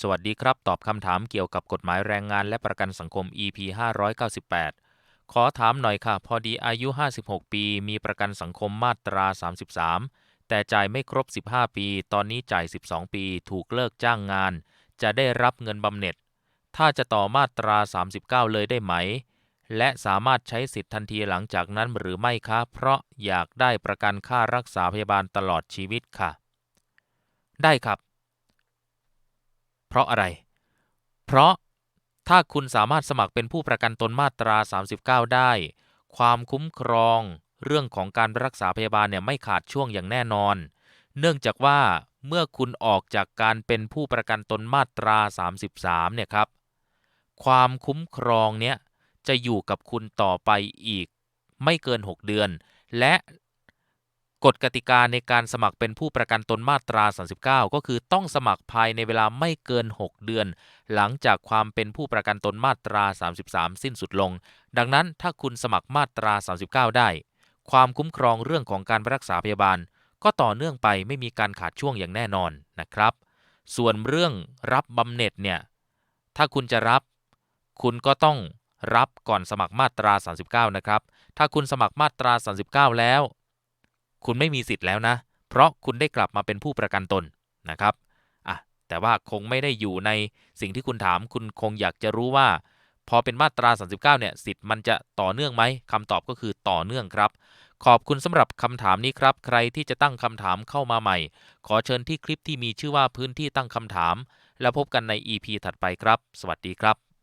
สวัสดีครับ ตอบคำถามเกี่ยวกับกฎหมายแรงงานและประกันสังคม EP 598 ขอถามหน่อยค่ะ พอดีอายุ 56 ปี มีประกันสังคมมาตรา 33 แต่จ่ายไม่ครบ 15 ปี ตอนนี้จ่าย 12 ปี ถูกเลิกจ้างงาน จะได้รับเงินบำเหน็จ ถ้าจะต่อมาตรา 39 เลยได้ไหม และสามารถใช้สิทธิ์ทันทีหลังจากนั้นหรือไม่คะ เพราะอยากได้ประกันค่ารักษาพยาบาลตลอดชีวิตค่ะ ได้ครับ ราะอะไร เพราะถ้าคุณสามารถสมัครเป็นผู้ประกันตนมาตรา 39 ได้ ความคุ้มครอง เรื่องของการรักษาพยาบาลเนี่ยไม่ขาดช่วงอย่างแน่นอน เนื่องจากว่าเมื่อคุณออกจากการเป็นผู้ประกันตนมาตรา 33 เนี่ยครับ ความคุ้มครองเนี่ยจะอยู่กับคุณต่อไปอีกไม่เกิน 6 เดือน และ กฎกติกาในการสมัครเป็นผู้ประกันตนมาตรา 39 ก็คือต้องสมัครภายในเวลาไม่เกิน 6 เดือน หลังจากความเป็นผู้ประกันตนมาตรา 33 สิ้นสุดลง ดังนั้นถ้าคุณสมัครมาตรา 39 ได้ ความคุ้มครองเรื่องของการรักษาพยาบาล ก็ต่อเนื่องไปไม่มีการขาดช่วงอย่างแน่นอนนะครับ ส่วนเรื่องรับบำเหน็จเนี่ย ถ้าคุณจะรับ คุณก็ต้องรับก่อนสมัครมาตรา 39 นะครับ ถ้าคุณสมัครมาตรา 39 แล้ว คุณไม่มีสิทธิ์แล้วนะ เพราะคุณได้กลับมาเป็นผู้ประกันตนนะครับอะแต่ว่าคงไม่ได้อยู่ในสิ่งที่คุณถาม คุณคงอยากจะรู้ว่า พอเป็นมาตรา 39 เนี่ย สิทธิ์มันจะต่อเนื่องไหมคำตอบก็คือต่อเนื่องครับ ขอบคุณสำหรับคำถามนี้ครับ ใครที่จะตั้งคำถามเข้ามาใหม่ ขอเชิญที่คลิปที่มีชื่อว่าพื้นที่ตั้งคำถาม แล้วพบกันใน EP ถัดไปครับ สวัสดีครับ